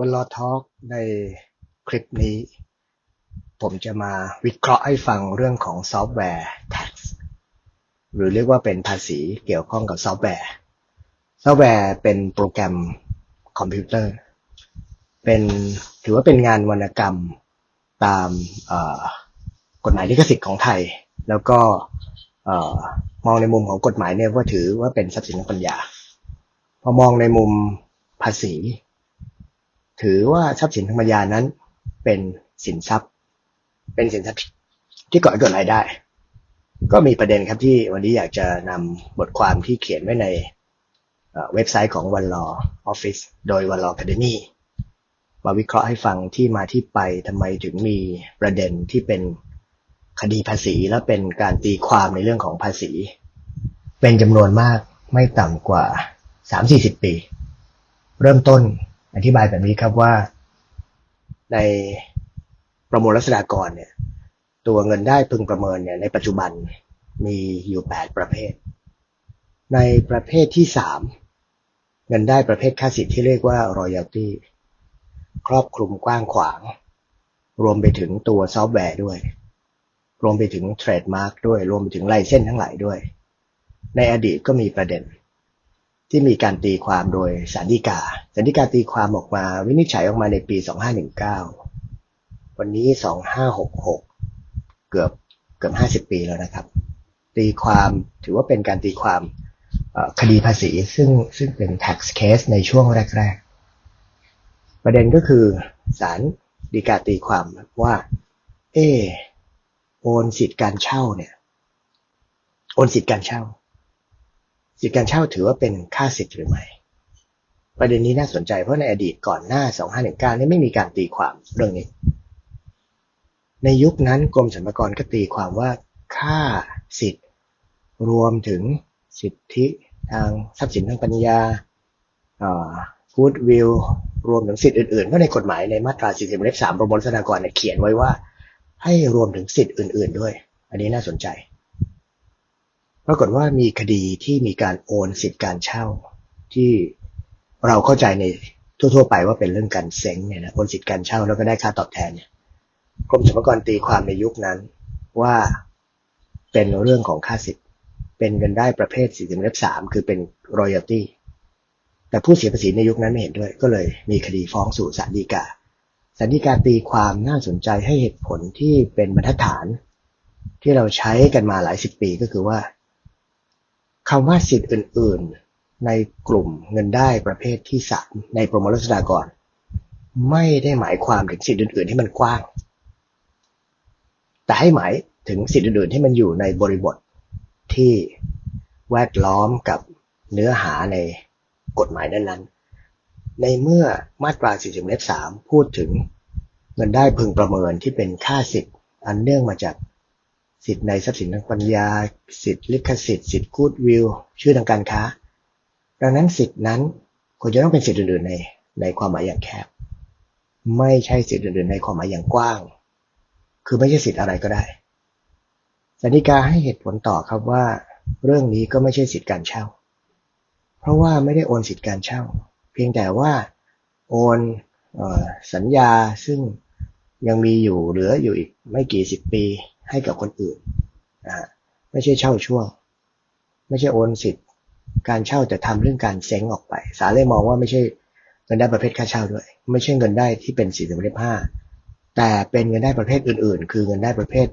วันลอทอล์กในคลิปนี้ ผมจะมาวิเคราะห์ให้ฟังเรื่องของซอฟต์แวร์ tax หรือเรียกว่าเป็นภาษีเกี่ยวข้องกับซอฟต์แวร์ ซอฟต์แวร์เป็นโปรแกรมคอมพิวเตอร์ เป็นถือว่าเป็นงานวรรณกรรมตามกฎหมายลิขสิทธิ์ของไทย แล้วก็มองในมุมของกฎหมายเนี่ยว่าถือว่าเป็นทรัพย์สินทางปัญญา พอมองในมุมภาษี ถือว่าทรัพย์สินทางปัญญานั้น เป็นสินทรัพย์ เป็นสินทรัพย์ที่ก่อให้เกิดรายได้ ก็มีประเด็นครับที่วันนี้อยากจะนำบทความที่เขียนไว้ในเว็บไซต์ของวันลอออฟฟิศโดยวันลอ a ค e เ y มาวิเคราะห์ให้ฟังที่มาที่ไปทำไมถึงมีประเด็นที่เป็นคดีภาษีและเป็นการตีความในเรื่องของภาษี เป็นจำนวนมากไม่ต่ำกว่า 3-40 ปี เริ่มต้น อธิบายแบบนี้ครับว่า ในประมวลรัษฎากรเนี่ย ตัวเงินได้พึงประเมินเนี่ยในปัจจุบันมีอยู่ 8 ประเภท ในประเภทที่ 3 เงินได้ประเภทค่าสิทธิ์ที่เรียกว่า royalty ครอบคลุมกว้างขวาง รวมไปถึงตัวซอฟต์แวร์ด้วย รวมไปถึงเทรดมาร์กด้วย รวมไปถึงลายเส้นทั้งหลายด้วย ในอดีตก็มีประเด็น ที่มีการตีความโดยสารดีกาสารดีกาตีความออกมาวินิจฉัยออกมาในปี 2519 วันนี้ 2566 เกือบเกือบ 50 ปีแล้วนะครับ ตีความถือว่าเป็นการตีความคดีภาษีซึ่งซึ่งเป็น tax case ในช่วงแรก ๆ ประเด็นก็คือสารดีกาตีความว่า เออโอนสิทธิ์การเช่าเนี่ย โอนสิทธิ์การเช่า สิทธิการเช่าถือว่าเป็นค่าสิทธิ์หรือไม่ ประเด็นนี้น่าสนใจเพราะในอดีตก่อนหน้า 2519นี่ไม่มีการตีความเรื่องนี้ ในยุคนั้นกรมสรรพากรก็ตีความว่าค่าสิทธิ์ รวมถึงสิทธิทางทรัพย์สินทางปัญญากูดวิลรวมถึงสิทธิอื่นๆ เพราะในกฎหมายในมาตรา 40เลข3ประมวลรัษฎากรเนี่ยเขียนไว้ว่า ให้รวมถึงสิทธิอื่น ๆ ด้วย อันนี้น่าสนใจ ปรากฏว่ามีคดีที่มีการโอนสิทธิการเช่า ที่เราเข้าใจในทั่ว ๆ ไปว่าเป็นเรื่องการเซ้งเนี่ยนะโอนสิทธิการเช่าแล้วก็ได้ค่าตอบแทนเนี่ยกรมสรรพากรตีความในยุคนั้นว่าเป็นเรื่องของค่าสิทธิ์เป็นเงินได้ประเภทสี่สิบเล็บสามคือเป็น royalty แต่ผู้เสียภาษีในยุคนั้นไม่เห็นด้วย ก็เลยมีคดีฟ้องสู่ศาลฎีกาศาลฎีกาตีความน่าสนใจให้เหตุผลที่เป็นบรรทัดฐาน ที่เราใช้กันมาหลายสิบปีก็คือว่า คำว่าสิทธิ์อื่น ๆ ในกลุ่มเงินได้ประเภทที่สามในประมวลรัษฎากร ไม่ได้หมายความถึงสิทธิ์อื่น ๆ ที่มันกว้าง แต่ให้หมายถึงสิทธิ์อื่น ๆ ที่มันอยู่ในบริบทที่แวดล้อมกับเนื้อหาในกฎหมายนั้นๆ ในเมื่อมาตรา 40เล็บ3พูดถึงเงินได้พึงประเมินที่เป็นค่าสิทธิ์อันเนื่องมาจาก สิทธิ์ในทรัพย์สินทางปัญญา สิทธิ์ลิขสิทธิ์สิทธิ์กูดวิลชื่อทางการค้า ดังนั้นสิทธิ์นั้นควรจะต้องเป็นสิทธิ์อื่นๆในในความหมายอย่างแคบ ไม่ใช่สิทธิ์อื่นๆในความหมายอย่างกว้าง คือไม่ใช่สิทธิ์อะไรก็ได้สันนิกาให้เหตุผลต่อครับว่า เรื่องนี้ก็ไม่ใช่สิทธิ์การเช่า เพราะว่าไม่ได้โอนสิทธิ์การเช่า เพียงแต่ว่าโอนออสัญญาซึ่งยังมีอยู่เหลืออยู่อีกไม่กี่สิบปี ให้กับคนอื่นนะฮะไม่ใช่เช่าช่วง ไม่ใช่โอนสิทธิ์ การเช่าแต่ทำเรื่องการเซ้งออกไปศาเลยมองว่าไม่ใช่เงินได้ประเภทค่าเช่าด้วย ไม่ใช่เงินได้ที่เป็นสี่สิบห้าแต่เป็นเงินได้ประเภทอื่น ๆ คือเงินได้ประเภท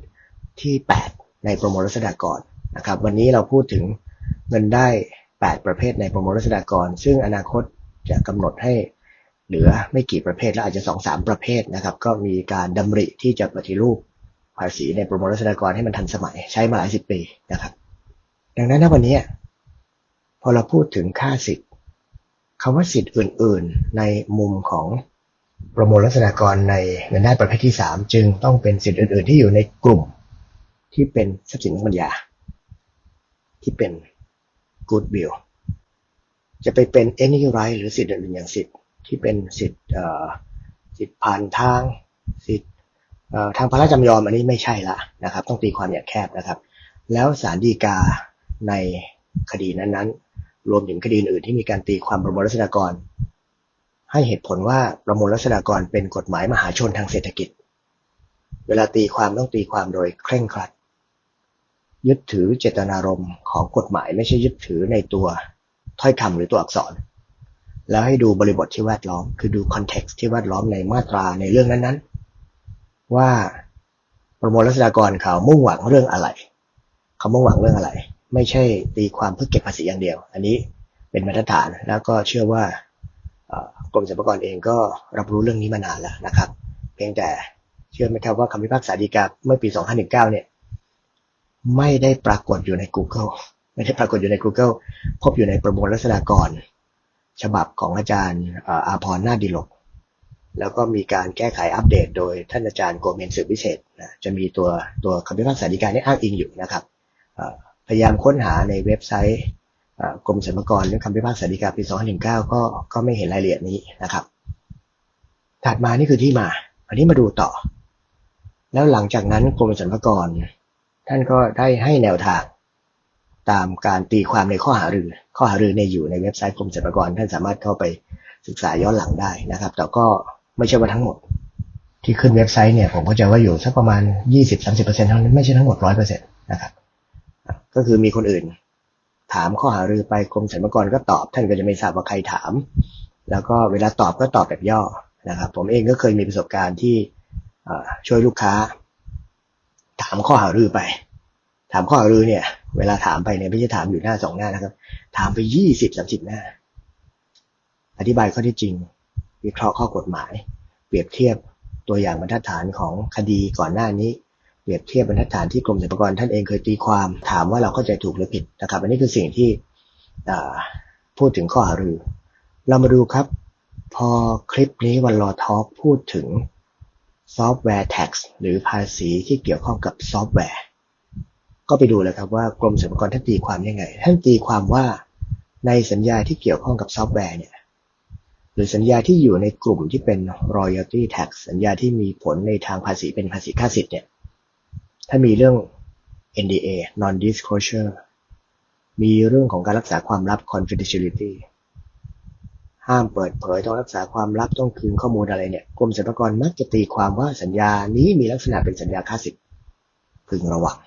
ที่ 8 ในประมวลรัษฎากรนะครับวันนี้เราพูดถึงเงินได้ 8 ประเภทในประมวลรัษฎากร ซึ่งอนาคตจะกำหนดให้เหลือไม่กี่ประเภทและอาจจะสองสามประเภทนะครับ ก็มีการดำริที่จะปฏิรูป ภาษีในประมวลรัษฎากรให้มันทันสมัยใช้มาหลายสิบปีนะครับ ดังนั้นณวันนี้พอเราพูดถึงค่าสิทธิ์คำว่าสิทธิ์อื่น ๆ ในมุมของประมวลรัษฎากรในเงินได้ประเภทที่ 3 จึงต้องเป็นสิทธิ์อื่น ๆ ที่อยู่ในกลุ่มที่เป็นทรัพย์สินทางปัญญา ที่เป็น goodwill จะไปเป็น any right หรือสิทธิ์อื่นๆอย่างสิทธิ์ที่เป็นสิทธิ์สิทธิ์ผ่านทางสิทธิ์ ทางพระราชจำยอมอันนี้ไม่ใช่ละนะครับ ต้องตีความอย่างแคบนะครับ แล้วศาลฎีกาในคดีนั้นๆ รวมถึงคดีอื่นที่มีการตีความประมวลรัษฎากร ให้เหตุผลว่าประมวลรัษฎากรเป็นกฎหมายมหาชนทางเศรษฐกิจ เวลาตีความต้องตีความโดยเคร่งครัด ยึดถือเจตนารมณ์ของกฎหมายไม่ใช่ยึดถือในตัวถ้อยคำหรือตัวอักษร แล้วให้ดูบริบทที่แวดล้อม คือดูคอนเท็กซ์ที่แวดล้อมในมาตราในเรื่องนั้นๆ ว่าประมวลรัษฎากรเขามุ่งหวังเรื่องอะไร เขามุ่งหวังเรื่องอะไร ไม่ใช่ตีความเพื่อเก็บภาษีอย่างเดียว อันนี้เป็นมาตรฐานแล้วก็เชื่อว่ากรมสรรพากรเองก็รับรู้เรื่องนี้มานานแล้วนะครับ เพียงแต่เชื่อไหมครับว่าคำพิพากษาฎีกาเมื่อปี 2519 เนี่ยไม่ได้ปรากฏอยู่ใน Google ไม่ได้ปรากฏอยู่ใน Google พบอยู่ในประมวลรัษฎากร ฉบับของอาจารย์อาพรนาดีลก แล้วก็มีการแก้ไขอัปเดตโดยท่านอาจารย์โกเมนสืบพิเศษนะจะมีตัวตัวคำพิพากษาฎีกานี้อ้างอิงอยู่นะครับพยายามค้นหาในเว็บไซต์กรมสรรพากรเรื่องคำพิพากษาฎีกาปี2519 ก็ก็ไม่เห็นรายละเอียดนี้นะครับ ถัดมานี่คือที่มา อันนี้มาดูต่อ แล้วหลังจากนั้นกรมสรรพากร ท่านก็ได้ให้แนวทางตามการตีความในข้อหารือ ข้อหารือในอยู่ในเว็บไซต์กรมสรรพากรท่านสามารถเข้าไปศึกษาย้อนหลังได้นะครับ แต่ก็ ไม่ใช่ว่าทั้งหมด ที่ขึ้นเว็บไซต์เนี่ยผมก็จะว่าอยู่สักประมาณ 20-30%เท่านั้นไม่ใช่ทั้งหมด 100%นะครับ ก็คือมีคนอื่น ถามข้อหารือไปกรมสรรพากรก็ตอบ ท่านก็จะไม่ทราบว่าใครถาม แล้วก็เวลาตอบก็ตอบแบบย่อนะครับ ผมเองก็เคยมีประสบการณ์ที่ช่วยลูกค้า ถามข้อหารือไป ถามข้อหารือเนี่ย เวลาถามไปเนี่ยไม่ใช่ถามอยู่หน้าสองหน้านะครับ ถามไปยี่สิบสามสิบหน้า อธิบายข้อที่จริง วิเคราะห์ข้อกฎหมาย เปรียบเทียบตัวอย่างบรรทัดฐานของคดีก่อนหน้านี้ เปรียบเทียบบรรทัดฐานที่กรมสรรพากรท่านเองเคยตีความถามว่าเราเข้าใจถูกหรือผิดนะครับ อันนี้คือสิ่งที่พูดถึงข้อหารือ เรามาดูครับ พอคลิปนี้วันรอท็อปพูดถึงซอฟต์แวร์ tax หรือภาษีที่เกี่ยวข้องกับซอฟต์แวร์ ก็ไปดูเลยครับว่ากรมสรรพากรท่านตีความยังไง ท่านตีความว่าในสัญญาที่เกี่ยวข้องกับซอฟต์แวร์เนี่ย หรือสัญญาที่อยู่ในกลุ่มที่เป็น royalty tax สัญญาที่มีผลในทางภาษีเป็นภาษีค่าสิทธิ์เนี่ย ถ้ามีเรื่อง NDA non disclosure มีเรื่องของการรักษาความลับ confidentiality ห้ามเปิดเผยต้องรักษาความลับต้องคืนข้อมูลอะไรเนี่ยกรมสรรพากรมักจะตีความว่าสัญญานี้มีลักษณะเป็นสัญญาค่าสิทธิ์พึงระวัง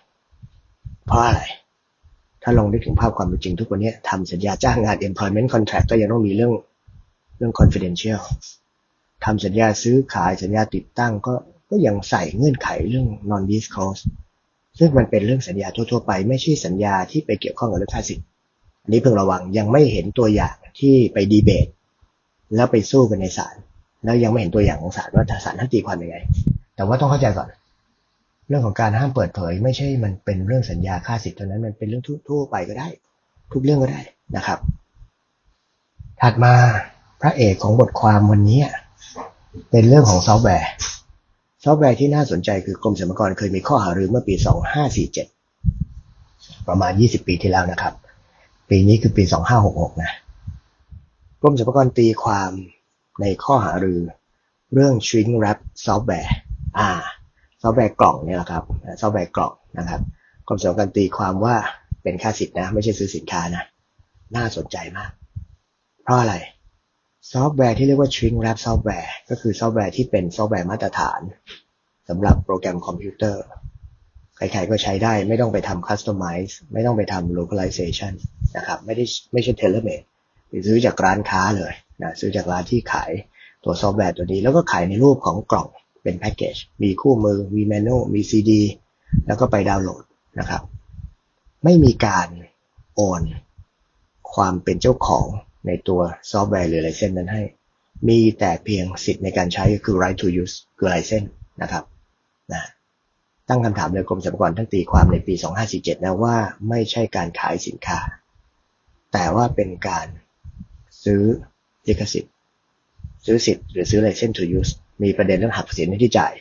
เพราะอะไร ถ้าลองนึกถึงภาพความเป็นจริงทุกวันนี้ทำสัญญาจ้างงาน employment contract ก็ยังต้องมีเรื่อง เรื่อง confidential ทำสัญญาซื้อขายสัญญาติดตั้งก็ก็ยังใส่เงื่อนไขเรื่อง non disclose ซึ่งมันเป็นเรื่องสัญญาทั่วๆไป ไม่ใช่สัญญาที่ไปเกี่ยวข้องกับเรื่องค่าสิทธิ์อันนี้เพิ่งระวังยังไม่เห็นตัวอย่างที่ไปดีเบต แล้วไปสู้กันในศาลแล้วยังไม่เห็นตัวอย่างของศาลว่าศาลท่านตีความยังไง แต่ว่าต้องเข้าใจก่อน เรื่องของการห้ามเปิดเผย ไม่ใช่มันเป็นเรื่องสัญญาค่าสิทธิ์เท่านั้นมันเป็นเรื่องทั่วไปก็ได้ ทุกเรื่องก็ได้นะครับ ถัดมา พระเอกของบทความวันนี้ เป็นเรื่องของซอฟต์แวร์ซอฟต์แวร์ที่น่าสนใจคือกรมสรรพากรเคยมีข้อหารือเมื่อปี 2547 ประมาณ 20 ปีที่แล้วนะครับ ปีนี้คือปี 2566 นะกรมสรรพากรตีความในข้อหารือเรื่อง shrink wrap ซอฟต์แวร์อ่าซอฟต์แวร์กล่องเนี่ยแหละครับซอฟต์แวร์กล่องนะครับกรมสรรพากรตีความว่าเป็นค่าสิทธินะ ไม่ใช่ซื้อสินค้านะ น่าสนใจมาก เพราะอะไร ซอฟต์แวร์ที่เรียกว่า shrink wrap ซอฟต์แวร์ก็คือซอฟต์แวร์ที่เป็นซอฟต์แวร์มาตรฐานสำหรับโปรแกรมคอมพิวเตอร์ ใครๆก็ใช้ได้ไม่ต้องไปทำ customize ไม่ต้องไปทำ localization นะครับไม่ได้ไม่ใช่ tailor made ซื้อจากร้านค้าเลยนะซื้อจากร้านที่ขายตัวซอฟต์แวร์ตัวนี้แล้วก็ขายในรูปของกล่องเป็นแพ็กเกจมีคู่มือ มีเมนูมีซีดีแล้วก็ไปดาวน์โหลดนะครับ ไม่มีการโอน ความเป็นเจ้าของ ในตัวซอฟต์แวร์หรือไลเซนนั้นให้ มีแต่เพียงสิทธิ์ในการใช้คือ right to use คือไลเซนนะครับนะตั้งคำถามเลยกรมสรรพากรทั้งตีความในปี 2547 นะว่าไม่ใช่การขายสินค้า แต่ว่าเป็นการซื้อลิขสิทธิ์ ซื้อสิทธิ์หรือซื้อไลเซน to use มีประเด็นเรื่องหักภาษีที่จ่าย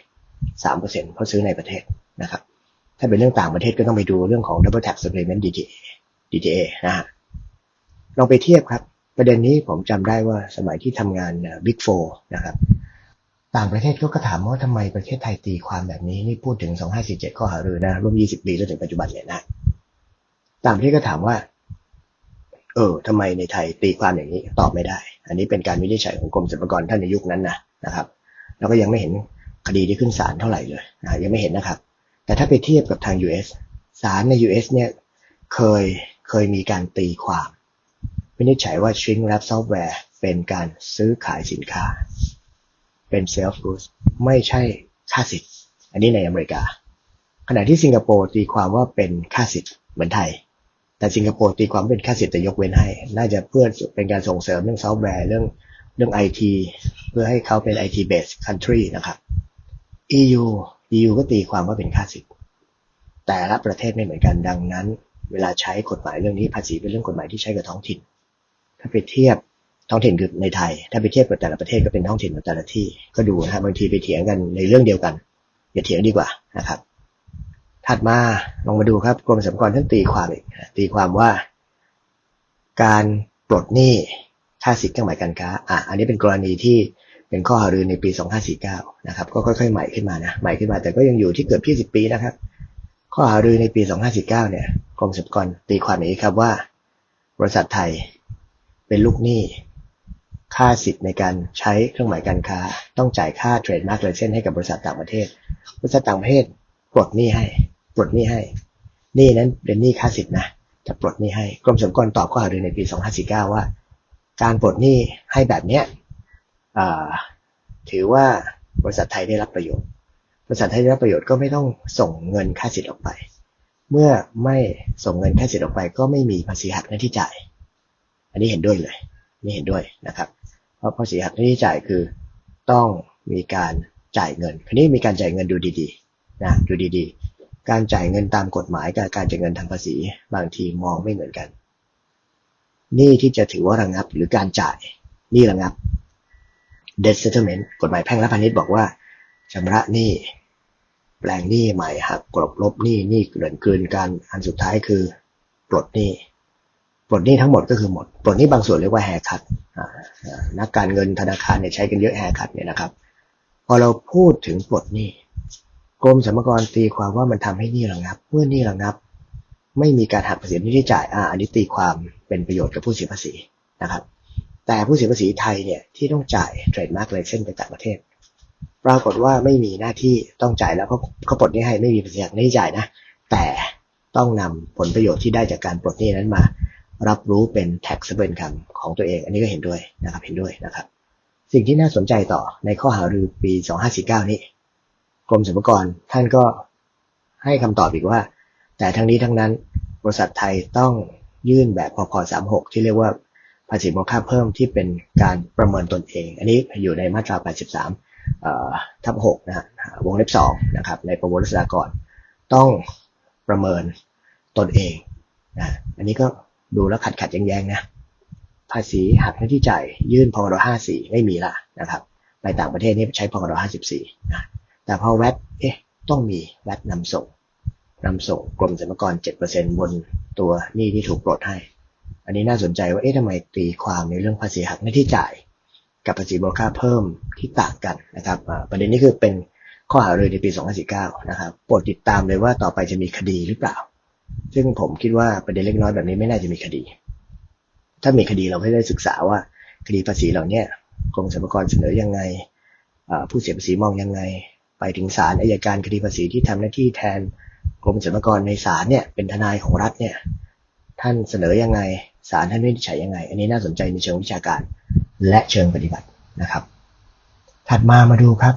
3%เพราะซื้อในประเทศนะครับ ถ้าเป็นเรื่องต่างประเทศก็ต้องไปดูเรื่องของ double tax supplement DTA DTA นะฮะลองไปเทียบครับ ประเด็นนี้ผมจำได้ว่าสมัยที่ทำงาน Big Four นะครับ ต่างประเทศก็ถามว่าทำไมประเทศไทยตีความแบบนี้ นี่พูดถึง 2547 ข้อหารือนะร่วม 20 ปีจนถึงปัจจุบันเนี่ยนะ ต่างประเทศก็ถามว่า เออทำไมในไทยตีความอย่างนี้ตอบไม่ได้ อันนี้เป็นการวินิจฉัยของกรมสรรพากรท่านในยุคนั้นนะนะครับ แล้วก็ยังไม่เห็นคดีที่ขึ้นศาลเท่าไหร่เลยนะยังไม่เห็นนะครับ แต่ถ้าไปเทียบกับทาง US ศาลใน US เนี่ยเคยเคยมีการตีความ วินิจฉัยว่า shrink wrap software เป็นการซื้อขายสินค้า เป็น self g o o d ไม่ใช่ค่าสิทธิ์ อันนี้ในอเมริกา ขณะที่สิงคโปร์ตีความว่าเป็นค่าสิทธิ์เหมือนไทย แต่สิงคโปร์ตีความเป็นค่าสิทธิ์แต่ยกเว้นให้ น่าจะเพื่อเป็นการส่งเสริมเรื่องซอฟต์แวร์เรื่องเรื่องไอทีเพื่อให้เขาเป็น IT based country นะครับ EU EU ก็ตีความว่าเป็นค่าสิทธิ์ แต่ละประเทศไม่เหมือนกันดังนั้น เวลาใช้กฎหมายเรื่องนี้ภาษีเป็นเรื่องกฎหมายที่ใช้กับท้องถิ่นาไปเทียบท้องถิ่นคือในไทย ถ้าไปเทียบกับแต่ละประเทศก็เป็นท้องถิ่นของแต่ละที่ก็ดูนะครับบางทีไปเถียงกันในเรื่องเดียวกันอย่าเถียงดีกว่านะครับถัดมาลองมาดูครับกรมสรรพากรท่านตีความอีกตีความว่า การปลดหนี้ค่าสิทธิ์เครื่องหมายการค้าอะอันนี้เป็นกรณีที่เป็นข้อหารือในปี 2549 นะครับ ก็ค่อย ๆ ใหม่ขึ้นมานะ ใหม่ขึ้นมาแต่ก็ยังอยู่ที่เกือบ20 ปีนะครับ ข้อหารือในปี 2549 เนี่ย กรมสรรพากรตีความอย่างนี้ครับว่า บริษัทไทย เป็นลูกหนี้ ค่าสิทธิ์ในการใช้เครื่องหมายการค้า ต้องจ่ายค่าเทรดมาร์กไลเซนให้กับบริษัทต่างประเทศ บริษัทต่างประเทศปลดหนี้ให้ปลดหนี้ให้หนี้นั้นเป็นหนี้ค่าสิทธิ์นะจะปลดหนี้ให้กรมสรรพากรตอบข้อหารือในปี 2549 ว่า การปลดหนี้ให้แบบเนี้ยถือว่าบริษัทไทยได้รับประโยชน์ บริษัทไทยได้รับประโยชน์ก็ไม่ต้องส่งเงินค่าสิทธิ์ออกไป เมื่อไม่ส่งเงินค่าสิทธิ์ออกไป ก็ไม่มีภาษีหักหน้าที่จ่าย อันนี้เห็นด้วยเลยนี่เห็นด้วยนะครับ เพราะภาษีหักหน้าที่จ่ายคือต้องมีการจ่ายเงินคราวนี้มีการจ่ายเงินดูดีๆนะดูดีๆ การจ่ายเงินตามกฎหมายกับการจ่ายเงินทางภาษี บางทีมองไม่เหมือนกันนี่ที่จะถือว่าระงับหรือการจ่ายนี่ระงับ debt settlement กฎหมายแพ่งและพาณิชย์บอกว่าชำระหนี้แปลงหนี้ใหม่หักกลบลบหนี้หนี้เกินเกินการอันสุดท้ายคือปลดหนี้ ปลดหนี้ทั้งหมดก็คือหมด ปลดหนี้บางส่วนเรียกว่าแฮคัดนักการเงินธนาคารเนี่ยใช้กันเยอะแฮคัดเนี่ยนะครับ พอเราพูดถึงปลดหนี้กรมสรรพากรตีความว่ามันทำให้หนี้ระงับ เมื่อหนี้ระงับ ไม่มีการหักภาษีที่จ่ายอ่าอันนี้ตีความเป็นประโยชน์กับผู้เสียภาษีนะครับ แต่ผู้เสียภาษีไทยเนี่ยที่ต้องจ่ายเทรดมาร์กไลเซนไปต่างประเทศ ปรากฏว่าไม่มีหน้าที่ต้องจ่ายแล้วเพราเขาปลดนี้ให้ไม่มีภาษีหักไม่จ่ายนะ แต่ต้องนำผลประโยชน์ที่ได้จากการปลดหนี้นั้นมา รับรู้เป็น taxable income ของตัวเอง อันนี้ก็เห็นด้วยนะครับ เห็นด้วยนะครับ สิ่งที่น่าสนใจต่อในข้อหารือปี 2549 นี้กรมสรรพากรท่านก็ให้คำตอบอีกว่า แต่ทั้งนี้ทั้งนั้นบริษัทไทยต้องยื่นแบบพพ36 ที่เรียกว่าภาษีมูลค่าเพิ่มที่เป็นการประเมินตนเอง อันนี้อยู่ในมาตรา 83ทับ6นะฮะวงเล็บ2นะครับ ในประมวลรัษฎากรต้องประเมินตนเองนะอันนี้ก็ ดูแล้วขัดขัดแย้งๆนะ ภาษีหักหน้าที่จ่ายยื่นพกร54ไม่มีละนะครับในต่างประเทศนี่ใช้พกร54นะ แต่พอแวดเอ๊ะต้องมีแวดนำส่งนำส่งกรมสรรพากร7%บนตัวหนี้ที่ถูกปลดให้ อันนี้น่าสนใจว่าเอ๊ะทำไมตีความในเรื่องภาษีหักหน้าที่จ่าย กับภาษีมูลค่าเพิ่มที่ต่างกันนะครับประเด็นนี้คือเป็นข้อหาเลยในปี 2019 นะครับ โปรดติดตามเลยว่าต่อไปจะมีคดีหรือเปล่า ซึ่งผมคิดว่าประเด็นเล็กน้อยแบบนี้ไม่น่าจะมีคดี ถ้ามีคดีเราไม่ได้ศึกษาว่าคดีภาษีเหล่านี้กรมสรรพากรเสนอยังไงผู้เสียภาษีมองยังไง ไปถึงศาลอายการคดีภาษีที่ทำหน้าที่แทนกรมสรรพากรในศาลเนี่ยเป็นทนายของรัฐเนี่ยท่านเสนอยังไงศาลท่านวินิจฉัยยังไง อันนี้น่าสนใจในเชิงวิชาการและเชิงปฏิบัตินะครับ ถัดมามาดูครับ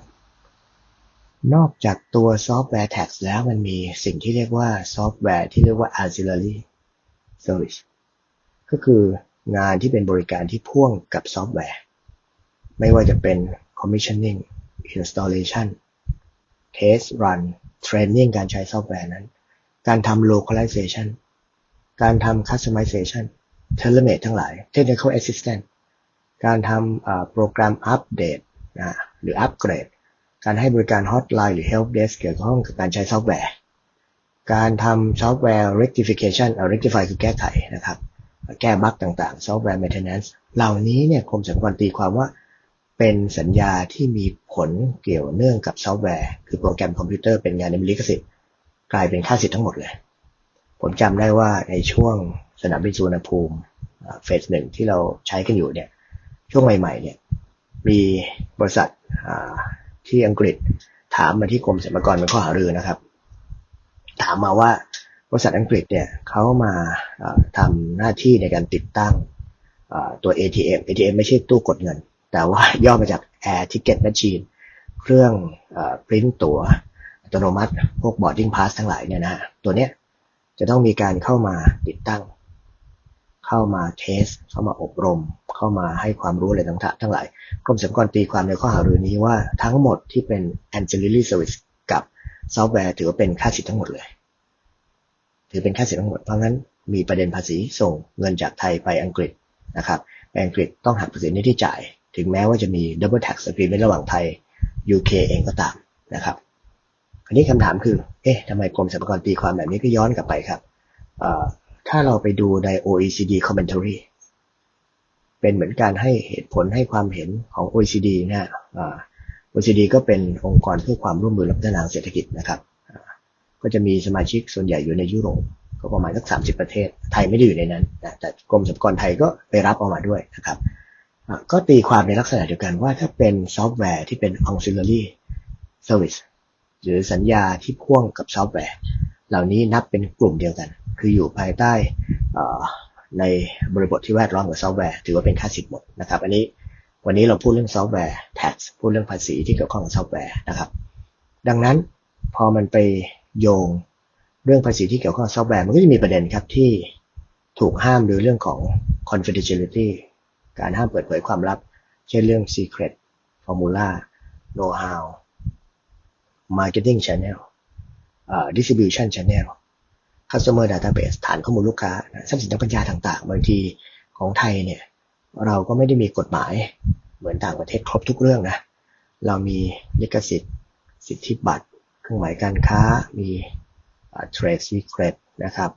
นอกจากตัวซอฟต์แวร์ tax แล้วมันมีสิ่งที่เรียกว่าซอฟต์แวร์ที่เรียกว่า auxiliary service ก็คืองานที่เป็นบริการที่พ่วงกับซอฟต์แวร์ ไม่ว่าจะเป็น commissioning installation test run training การใช้ซอฟต์แวร์นั้น การทำ localization การทำ customization เทเลเมดทั้งหลาย Technical Assistant การทำโปรแกรมอัปเดตนะหรืออัปเกรด การให้บริการฮอตไลน์หรือ Help Desk เกี่ยวข้องกับการใช้ซอฟต์แวร์ การทำซอฟต์แวร์ rectification เอา rectify คือแก้ไขนะครับ แก้บั๊กต่างๆ ซอฟต์แวร์ maintenance เหล่านี้เนี่ยคมสัมพันธ์ตีความว่าเป็นสัญญาที่มีผลเกี่ยวเนื่องกับซอฟต์แวร์ คือโปรแกรมคอมพิวเตอร์เป็นงานในมิลิขสิทธิ์กลายเป็นค่าสิทธิ์ทั้งหมดเลย ผมจำได้ว่าในช่วงสนามบินสุวรรณภูมิเฟสหนึ่งที่เราใช้กันอยู่เนี่ยช่วงใหม่ๆเนี่ยมีบริษัท ที่อังกฤษ ถามมาที่กรมสรรพากรเป็นข้อหารือนะครับ ถามมาว่าบริษัทอังกฤษเนี่ยเขามาทำหน้าที่ในการติดตั้งอ่าตัว ATM ATM ไม่ใช่ตู้กดเงิน แต่ว่าย่อมาจาก Air Ticket Machine เครื่องปริ้นตั๋วอัตโนมัติ พวก boarding pass ทั้งหลายเนี่ยนะฮะตัวเนี้ยจะต้องมีการเข้ามาติดตั้ง เข้ามาเทส เข้ามาอบรม เข้ามาให้ความรู้อะไรต่างๆทั้งหลายกรมสรรพากรตีความในข้อหารือนี้ว่าทั้งหมดที่เป็น ancillary service กับซอฟต์แวร์ถือว่าเป็นค่าสิทธิ์ทั้งหมดเลย ถือเป็นค่าสิทธิ์ทั้งหมดเพราะงั้นมีประเด็นภาษีส่งเงินจากไทยไปอังกฤษนะครับไปอังกฤษต้องหักภาษีนี้ที่จ่าย ถึงแม้ว่าจะมี double tax agreement ระหว่างไทย UK เองก็ตามนะครับอันนี้คำถามคือ เอ๊ะทำไมกรมสรรพากรตีความแบบนี้ก็ย้อนกลับไปครับอ่อ ถ้าเราไปดูใน OECD commentary เป็นเหมือนการให้เหตุผลให้ความเห็นของ OECD นะอ่า OECD ก็เป็นองค์กรเพื่อความร่วมมือและพัฒนาเศรษฐกิจนะครับ ก็จะมีสมาชิกส่วนใหญ่อยู่ในยุโรป ก็ประมาณสักสามสิบประเทศ ไทยไม่ได้อยู่ในนั้นนะแต่กรมสรรพากรไทยก็ไปรับเอามาด้วยนะครับ ก็ตีความในลักษณะเดียวกันว่าถ้าเป็นซอฟต์แวร์ที่เป็น auxiliary service หรือสัญญาที่พ่วงกับซอฟต์แวร์ เหล่านี้นับเป็นกลุ่มเดียวกัน คืออยู่ภายใต้ในบริบทที่แวดล้อมกับซอฟต์แวร์ถือว่าเป็นค่าสิทธิ์หมดนะครับอันนี้วันนี้เราพูดเรื่องซอฟต์แวร์ tax พูดเรื่องภาษีที่เกี่ยวข้องกับซอฟต์แวร์นะครับ ดังนั้นพอมันไปโยงเรื่องภาษีที่เกี่ยวข้องกับซอฟต์แวร์มันก็จะมีประเด็นครับที่ถูกห้ามโดยเรื่องของ confidentiality การห้ามเปิดเผยความลับ เช่นเรื่อง secret formula know how marketing channel distribution channel customer database ฐานข้อมูลลูกค้าทรัพย์สินทางปัญญาต่างๆ บางทีของไทยเนี่ยเราก็ไม่ได้มีกฎหมายเหมือนต่างประเทศครบทุกเรื่องนะ เรามีลิขสิทธิ์ สิทธิบัตร เครื่องหมายการค้า มี trade secret นะครับ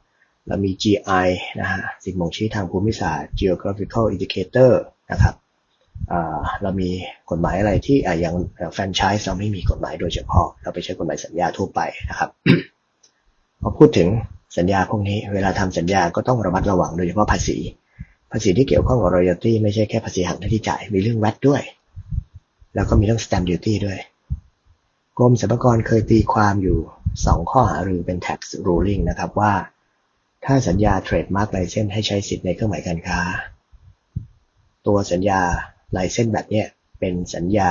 เรามี GI นะฮะ สิ่งบ่งชี้ทางภูมิศาสตร์ geographical indicator นะครับเรามีกฎหมายอะไรที่อ่าอย่างแฟรนไชส์เราไม่มีกฎหมายโดยเฉพาะ เราไปใช้กฎหมายสัญญาทั่วไปนะครับ พอพูดถึง สัญญาพวกนี้เวลาทำสัญญาก็ต้องระมัดระวังโดยเฉพาะภาษี ภาษีที่เกี่ยวข้องกับ royalty ไม่ใช่แค่ภาษีหักหน้าที่จ่ายมีเรื่อง VAT ด้วย แล้วก็มีเรื่อง stamp duty ด้วยกรมสรรพากรเคยตีความอยู่ 2 ข้อหารือเป็น tax ruling นะครับว่า ถ้าสัญญา trademark license ให้ใช้สิทธิ์ในเครื่องหมายการค้า ตัวสัญญาลายเส้นแบบเนี้ยเป็นสัญญา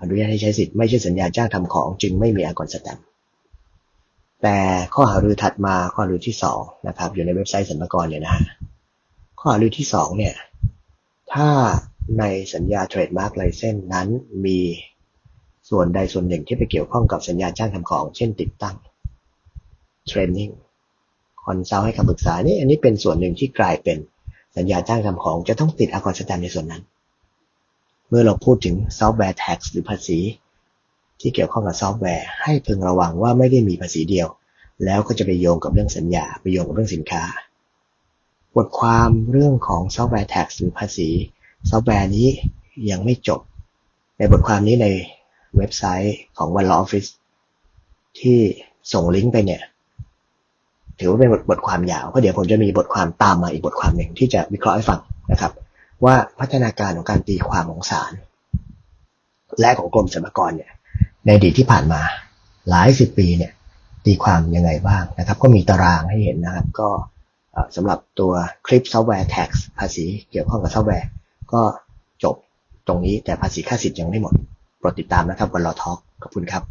อนุญาตให้ใช้สิทธิ์ไม่ใช่สัญญาจ้างทำของจึงไม่มีอากรสแตมป์ แต่ข้อหารือถัดมาข้อหารือที่สองนะครับ อยู่ในเว็บไซต์สรรพากรเนี่ยนะฮะข้อหารือที่สองเนี่ย ถ้าในสัญญาเทรดมาร์กไลเซนนั้นมีส่วนใดส่วนหนึ่งที่ไปเกี่ยวข้องกับสัญญาจ้างทำของ เช่นติดตั้งเทรนนิ่งคอนซัลท์ให้คำปรึกษานี่อันนี้เป็นส่วนหนึ่งที่กลายเป็นสัญญาจ้างทำของ จะต้องติดอากรสแตมในส่วนนั้น เมื่อเราพูดถึงซอฟต์แวร์ tax หรือภาษี ที่เกี่ยวข้องกับซอฟต์แวร์ ให้พึงระวังว่าไม่ได้มีภาษีเดียว แล้วก็จะไปโยงกับเรื่องสัญญา ไปโยงกับเรื่องสินค้า บทความเรื่องของซอฟต์แวร์ tax หรือภาษีซอฟต์แวร์นี้ยังไม่จบ ในบทความนี้ในเว็บไซต์ของ One Law Office ที่ส่งลิงก์ไปเนี่ย ถือว่าเป็นบทบทความยาวเพราะเดี๋ยวผมจะมีบทความตามมาอีกบทความหนึ่งที่จะวิเคราะห์ให้ฟังนะครับ ว่าพัฒนาการของการตีความของศาลและของกรมสรรพากรเนี่ย ในอดีตที่ผ่านมาหลายสิบปีเนี่ยตีความยังไงบ้างนะครับ ก็มีตารางให้เห็นนะครับ ก็สำหรับตัวคลิปซอฟต์แวร์ tax ภาษีเกี่ยวข้องกับซอฟต์แวร์ ก็จบตรงนี้แต่ภาษีค่าสิทธิ์ยังไม่หมดโปรดติดตามนะครับวันรอทอขอบคุณครับ